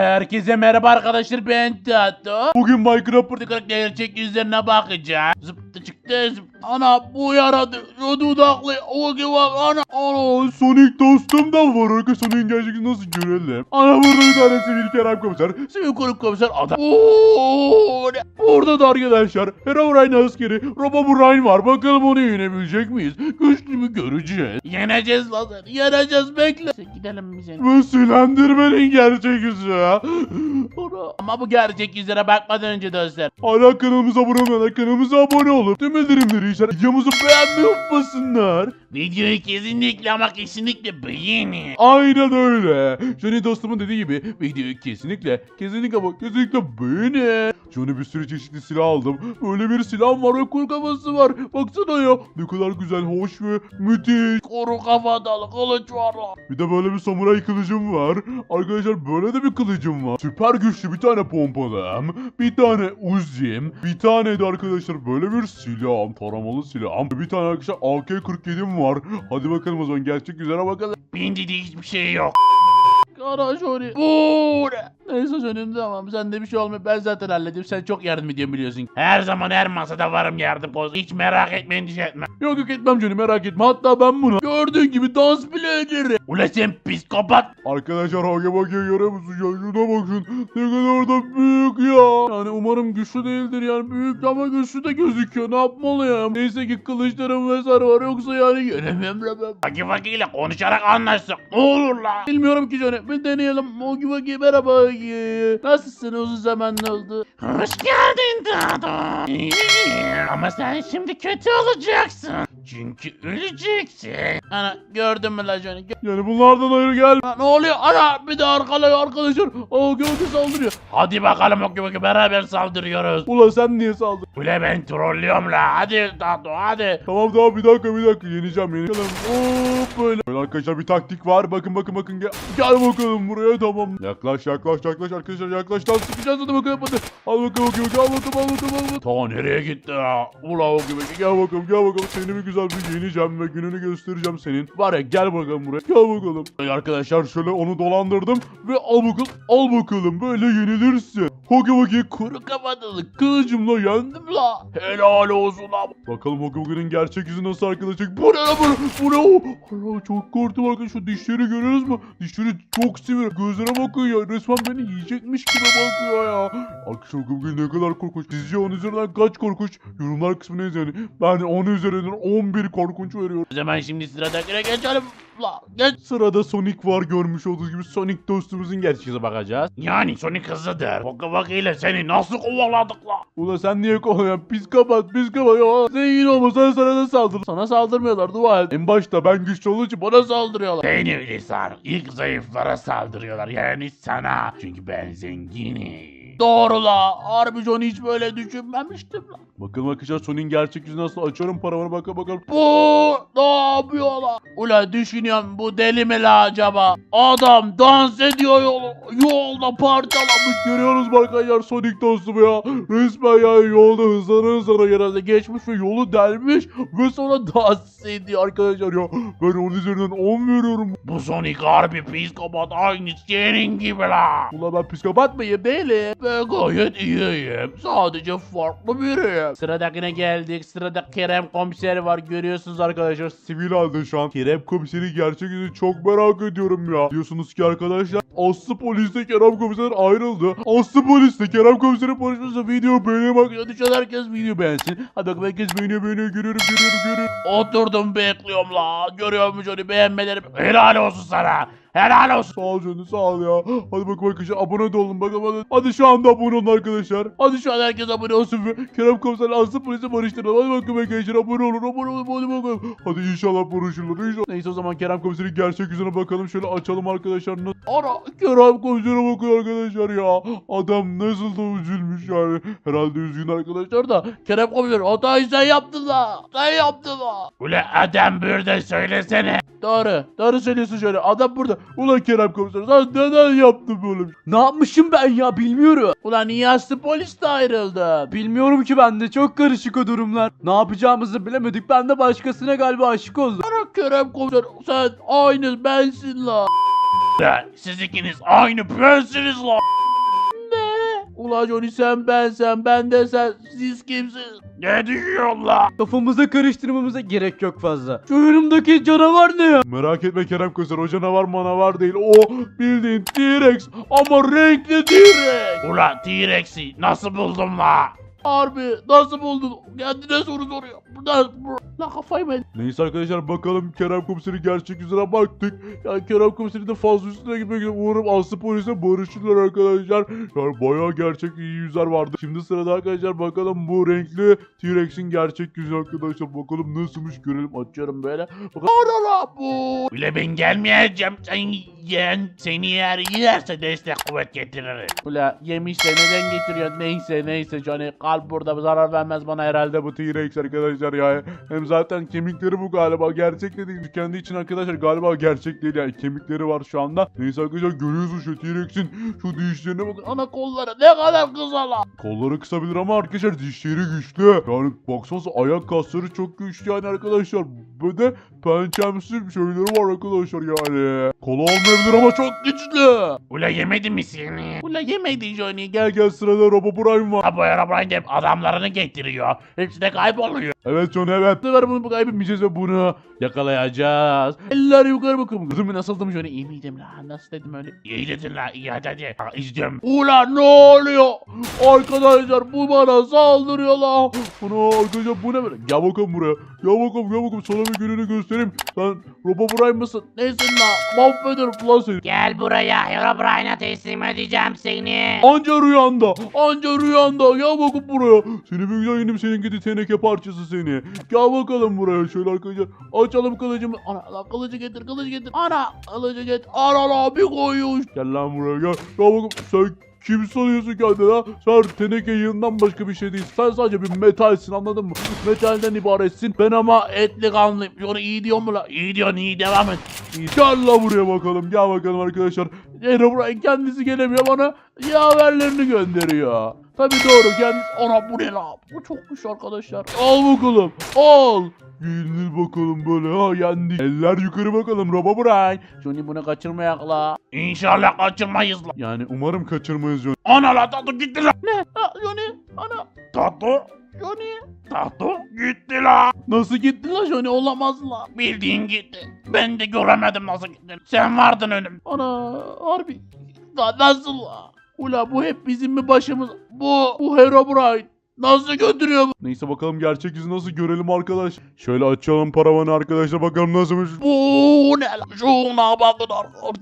Herkese merhaba arkadaşlar ben Tato. Bugün Minecraft gerçek yüzlerine bakacağız. Zıptı çıktı zıp. Ana bu yaradı. O dudaklı. O gibi ana. Ana Sonic dostum da var. Arka Sonic'in gerçek yüzünü nasıl görelim? Ana burada bir tane sivil Kerem komiser. Sivil konuk komiser adam. Oo, ne? Burada da arkadaşlar Herobrine askeri Robobrine var. Bakalım onu yenebilecek miyiz? Güçlü mü göreceğiz. Yeneceğiz lan. Yeneceğiz bekle. Gidelim bize. Bu Slenderman'in gerçek yüzü. Ana. Ama bu gerçek yüzlere bakmadan önce dostlar. Hala kanalımıza abone olmayan kanalımıza abone olup tüm bildirimleri işaret videomuzu beğenmeyi unutmasınlar. Videoyu kesinlikle ama kesinlikle beğenin. Aynen öyle. Johnny dostumun dediği gibi videoyu kesinlikle kesinlikle ama kesinlikle beğenin. Johnny bir sürü çeşitli silah aldım. Böyle bir silah var ve kuru kafası var. Baksana ya. Ne kadar güzel, hoş ve müthiş. Kuru kafadan kılıç var. Bir de böyle bir samuray kılıcım var. Arkadaşlar böyle de bir kılıcım var. Süper güçlü bir tane pompalım. Bir tane uzim. Bir tane de arkadaşlar böyle bir silahım. Taramalı silahım. Bir tane arkadaşlar AK-47'm var. Hadi bakalım o zaman gerçek yüzüne bakalım. Bende de hiçbir şey yok. Kara Johnny. Bu ne? Neyse Johnny'm tamam sende bir şey olmuyor ben zaten halledeyim sen çok yardım ediyorsun biliyorsun. Her zaman her masada varım yardım koz. Hiç merak etme endişe etme. Yok yok etmem Johnny merak etme hatta ben bunu gördüğün gibi dans bile ederim. Ula sen psikopat. Arkadaşlar Hage Bage'yi görüyor musun ya şuna bakın ne kadar da büyük ya. Yani umarım güçlü değildir yani büyük ama güçlü de gözüküyor ne yapmalıyım. Neyse ki kılıçlarım vesaire var yoksa yani yenemem ben. Hage Bage ile konuşarak anlaştık ne olur la. Bilmiyorum ki Johnny bir deneyelim. Hage Bage merhaba Hage. Nasılsın uzun zaman oldu? Hoş geldin Dado. Ama sen şimdi kötü olacaksın. Çünkü öleceksin. Ana gördün mü la Johnny? Yani bunlardan hayır gel. ne oluyor? Ana bir de arkada arkadaşlar. Aa Gökü saldırıyor. Hadi bakalım Hagi Bagi beraber saldırıyoruz. Ulan sen niye saldırdın? Ule ben trollüyorum la. Hadi Dado hadi. Tamam tamam bir dakika bir dakika yeneceğim yeneceğim. Hop böyle. Böyle arkadaşlar bir taktik var. Bakın bakın bakın gel. Gel bakalım buraya tamam. Yaklaş yaklaş yaklaş arkadaşlar yaklaş. Tam sıkacağız hadi bakalım hadi. Al bakalım Bagi al bakalım al bakalım al bakalım. Ta nereye gitti ya? Hagi Bagi gel bakalım gel bakalım. Seni bir güzel bir yeneceğim ve gününü göstereceğim senin. Var ya gel bakalım buraya. Gel bakalım. Arkadaşlar şöyle onu dolandırdım ve al bakalım al bakalım böyle yenilirsin. Hoki Hoki kuru kafalı kılıcımla yendim la. Helal olsun la. Bakalım Hoki Hoki'nin gerçek yüzü nasıl arkadaşlar. Bu ne lan bu? Bu ne o? Allah çok korktum arkadaşlar. Şu dişleri görüyoruz mu? Dişleri çok sivri. Gözlere bakın ya. Resmen beni yiyecekmiş gibi bakıyor ya. Arkadaşlar Hoki ne kadar korkunç. Sizce 10 üzerinden kaç korkunç? Yorumlar kısmına yazın. Ben 10 üzerinden 11 korkunç veriyorum. O zaman şimdi sıradakine geçelim. La, geç. Sırada Sonic var görmüş olduğunuz gibi Sonic dostumuzun gerçek yüzüne bakacağız. Yani Sonic hızlıdır. Boka Boka ile seni nasıl kovaladık la? Ula sen niye kovalıyorsun? Psikopat psikopat ya. Zengin olmasan sana da saldır. Sana saldırmıyorlar dua et. En başta ben güçlü olduğu için bana saldırıyorlar. Beni öyle san. İlk zayıflara saldırıyorlar yani sana. Çünkü ben zenginim. Doğru la. Harbi John hiç böyle düşünmemiştim la. Bakalım arkadaşlar Sonic'in gerçek yüzü nasıl açıyorum paramına bakalım bakalım. Bu ne yapıyor la? Ula düşünüyorum bu deli mi la acaba? Adam dans ediyor yolu. Yolda parçalamış. Görüyoruz mu arkadaşlar Sonic dostum ya. Resmen ya yolda hızlanı hızlanı herhalde geçmiş ve yolu delmiş. Ve sonra dans ediyor arkadaşlar ya. Ben onun üzerinden 10 veriyorum. Bu Sonic harbi psikopat aynı senin gibi la. Ula ben psikopat mıyım değilim. Ben gayet iyiyim. Sadece farklı biriyim. Sıradakine geldik. Sırada Kerem komiser var. Görüyorsunuz arkadaşlar. Sivil halde şu an. Kerem komiseri gerçek yüzü çok merak ediyorum ya. Diyorsunuz ki arkadaşlar Aslı polisle Kerem komiser ayrıldı. Aslı polisle Kerem komiserin konuşması video beğeniyor bak. Lütfen herkes video beğensin. Hadi bakalım herkes beğeniyor beğeniyor görüyorum görüyorum görüyorum. Oturdum bekliyorum la. Görüyor musun onu beğenmelerim. Helal olsun sana. Helal olsun. Sağ ol canım sağ ol ya. Hadi bakalım arkadaşlar abone de olun bakalım hadi. Hadi şu anda abone olun arkadaşlar. Hadi şu an herkes abone olsun ve Kerem Komiser Aslı Polisi barıştıralım. Hadi bakalım arkadaşlar abone olun abone olun hadi bakalım. Hadi inşallah barışırlar inşallah. Neyse o zaman Kerem Komiser'in gerçek yüzüne bakalım. Şöyle açalım arkadaşlar. Ana Kerem Komiser'e bakın arkadaşlar ya. Adam nasıl da üzülmüş yani. Herhalde üzgün arkadaşlar da. Kerem Komiser hatayı sen yaptın da. Sen yaptın da. Ule adam burada söylesene. Doğru. Doğru söylüyorsun şöyle. Adam burada. Ulan Kerem Komiser sen neden yaptın böyle şey? Ne yapmışım ben ya bilmiyorum. Ulan niye aslı polis de ayrıldı? Bilmiyorum ki ben de çok karışık o durumlar. Ne yapacağımızı bilemedik. Ben de başkasına galiba aşık oldum. Ana Kerem Komiser sen aynı bensin la. Siz ikiniz aynı bensiniz lan. Ne? Ula Johnny sen ben sen ben de sen siz kimsiniz? Ne diyorsun la? Kafamıza karıştırmamıza gerek yok fazla. Şu yanımdaki canavar ne ya? Merak etme Kerem Komiser o canavar manavar değil. O bildiğin T-Rex ama renkli T-Rex. Ula T-Rex'i nasıl buldun la? Harbi nasıl buldun? Kendine soru soruyor. Nasıl? La kafayı ben. Neyse arkadaşlar bakalım Kerem Komiser'in gerçek yüzüne baktık. Yani Kerem Komiser'in de fazla üstüne gitmek için umarım Aslı Polis'e barışırlar arkadaşlar. Yani bayağı gerçek iyi yüzler vardı. Şimdi sırada arkadaşlar bakalım bu renkli T-Rex'in gerçek yüzü arkadaşlar. Bakalım nasılmış görelim. Açıyorum böyle. Bakalım. Ana la bu. Bile ben gelmeyeceğim. Sen yen seni yer yerse destek kuvvet getiririm. Ula yemişse neden getiriyorsun? Neyse neyse Johnny kalp burada zarar vermez bana herhalde. Bu T-Rex arkadaşlar ya. Hem zaten kemikleri bu galiba. Gerçek de değil. Kendi için arkadaşlar galiba gerçek değil yani. Kemikleri var şu anda. Neyse arkadaşlar görüyorsunuz şu T-Rex'in şu dişlerine bakın. Ana kolları ne kadar kısa lan. Kolları kısabilir ama arkadaşlar dişleri güçlü. Yani baksanıza ayak kasları çok güçlü yani arkadaşlar. Böyle de pençemsi şeyleri var arkadaşlar yani. Kolu olmayabilir ama çok güçlü. Ula yemedi mi seni? Ula yemedi Johnny. Gel. Gel sırada Robo Prime var. Ha bu arabayı hep adamlarını getiriyor. Hepsi de kayboluyor. Evet John evet. Bu sefer bunu kaybetmeyeceğiz ve bunu yakalayacağız. Eller yukarı bakın. Kızım nasıldım şöyle iyi miydim la? Nasıl dedim öyle? İyi dedin la iyi hadi hadi. Ha, izliyorum. Ulan ne oluyor? Arkadaşlar bu bana saldırıyor la. Ana arkadaşlar bu ne böyle? Gel bakalım buraya. Gel bakalım gel bakalım sana bir gününü göstereyim. Sen Robo Prime mısın? Neysin la? Mahvederim lan seni. Gel buraya Herobrine'a teslim edeceğim seni. Anca rüyanda. Anca rüyanda. Gel bakın buraya. Seni bir güzel yedim senin gidi teneke parçası seni. Gel bakalım buraya. Şöyle arkadaşlar. Açalım kılıcımı. Ana la kılıcı getir kılıcı getir. Ana kılıcı getir. Ana bir koyuş. Gel lan buraya gel. Gel bakalım. Sen kim sanıyorsun kendini ha? Sen teneke yığından başka bir şey değilsin. Sen sadece bir metalsin anladın mı? Metalden ibaretsin. Ben ama etli kanlıyım. Şunu iyi diyor mu la? İyi diyorsun iyi devam et. İyi. Gel la buraya bakalım. Gel bakalım arkadaşlar. Herobrine kendisi gelemiyor bana yaverlerini gönderiyor. Tabi doğru kendisi. Ana bu ne la? Bu çokmuş arkadaşlar. Al bakalım. Al. Yenil bakalım böyle ha yendik. Eller yukarı bakalım Robo Brian. Johnny bunu kaçırmayak la. İnşallah kaçırmayız la. Yani umarım kaçırmayız Johnny. Ana la tatlı gitti la. Ne? Ha, Johnny. Ana. Tatlı. Johnny. Tatlı gitti la. Nasıl gitti la Johnny olamaz la. Bildiğin gitti. Ben de göremedim nasıl gitti. Sen vardın önüm. Ana harbi. La nasıl la? Ula bu hep bizim mi başımız? Bu, bu Herobrine. Nasıl götürüyor bu? Neyse bakalım gerçek yüzü nasıl görelim arkadaş. Şöyle açalım paravanı arkadaşlar bakalım nasılmış. Bu ne lan? Şuna bakın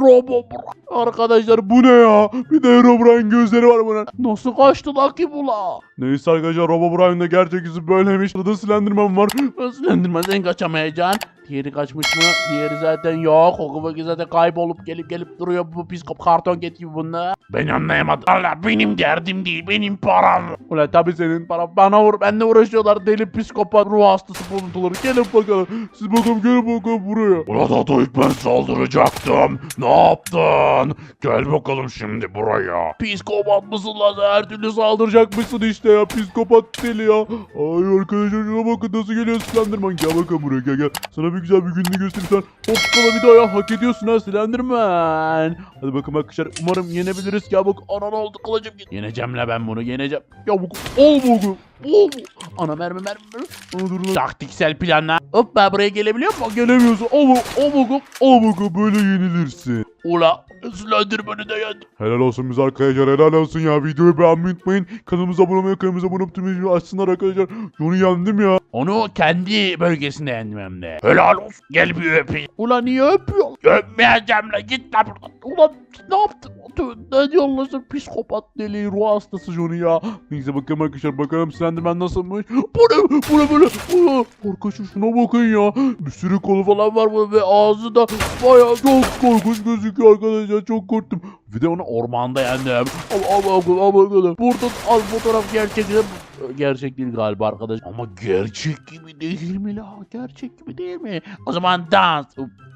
Robo Arkadaşlar bu ne ya? Bir de Herobrine gözleri var bunun. Nasıl kaçtı la ki bu la? Neyse arkadaşlar Robo Brian'da gerçek yüzü böyleymiş. Burada Slenderman var. Slenderman sen kaçamayacaksın. Diğeri kaçmış mı? Diğeri zaten yok. Okubaki zaten kaybolup gelip gelip duruyor bu pis karton ket gibi bunlar. Ben anlayamadım. Allah benim derdim değil benim param. Ulan tabi senin paran. Bana vur. Benle uğraşıyorlar. Deli psikopat ruh hastası bozuntuları. Gelin bakalım. Siz bakalım gelin bakalım buraya. Ulan ilk ben saldıracaktım. Ne yaptın? Gel bakalım şimdi buraya. Psikopat mısın lan? Her türlü saldıracakmışsın işte ya. Psikopat deli ya. Ay arkadaşlar şuna bakın nasıl geliyor Slenderman. Gel bakalım buraya gel gel. Sana bir güzel bir gününü göstereyim sen. Hoppala bir daha ya hak ediyorsun ha Slenderman. Hadi bakalım arkadaşlar umarım yenebiliriz. Gel bak anan oldu kılıcım. Yeneceğim la ben bunu yeneceğim. Ya bu ol bu Ol. Ana mermi mermi mermi. Ana dur lan. Taktiksel planla. Hoppa buraya gelebiliyor mu? Gelemiyorsun. Bakalım. Al bakalım böyle yenilirsin. Ula Slenderman'ı da yendim. Helal olsun biz arkadaşlar helal olsun ya. Videoyu beğenmeyi unutmayın. Kanalımıza abone olmayı, kanalımıza abone olmayı açsınlar arkadaşlar. Onu yendim ya. Onu kendi bölgesinde yendim hem de. Helal olsun. Gel bir öpeyim. Ulan niye öpüyor? Öpmeyeceğim lan git lan buradan. Ulan ne yaptın? Ne diyorsun psikopat deli ruh hastası Johnny ya. Neyse bakalım arkadaşlar bakalım Slenderman nasılmış. Bu ne? Bu ne böyle? Aa, Arkadaşlar şuna bakın ya. Bir sürü kolu falan var bu ve ağzı da bayağı çok korkunç gözüküyor arkadaşlar. Çok korktum. Bir de onu ormanda yendim. Al al al al bakalım. Burada al fotoğraf gerçek. Gerçek değil galiba arkadaş. Ama gerçek gibi değil mi la? Gerçek gibi değil mi? O zaman dans.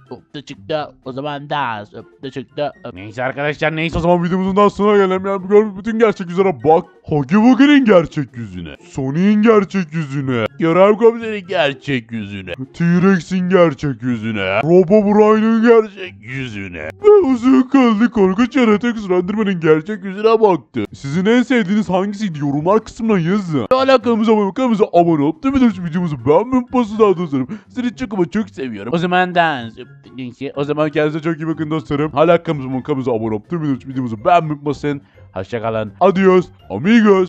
Hop, da çıktı. O zaman dans. Hop da çıktı. Neyse arkadaşlar neyse o zaman videomuzun daha sonuna gelelim. Yani gör bütün gerçek yüzlere bak. Hagi Wagi'nin gerçek yüzüne. Sonic'in gerçek yüzüne. Kerem komiserin gerçek yüzüne. T-Rex'in gerçek yüzüne. Robobrine'ın gerçek yüzüne. Ve uzun kıllı korkunç yaratık Slenderman'ın gerçek yüzüne baktı. Sizin en sevdiğiniz hangisiydi? Yorumlar kısmına yazın. Alakamıza abone kanalımıza abone olup tüm videomuzu beğenmeyi pasını dostlarım. Sizi çok ama çok seviyorum. O zaman dans. O zaman kendinize çok iyi bakın dostlarım. Hala kanalımıza abone olup tüm videomuzu beğenmeyi unutmasın. Hoşçakalın. Adios amigos.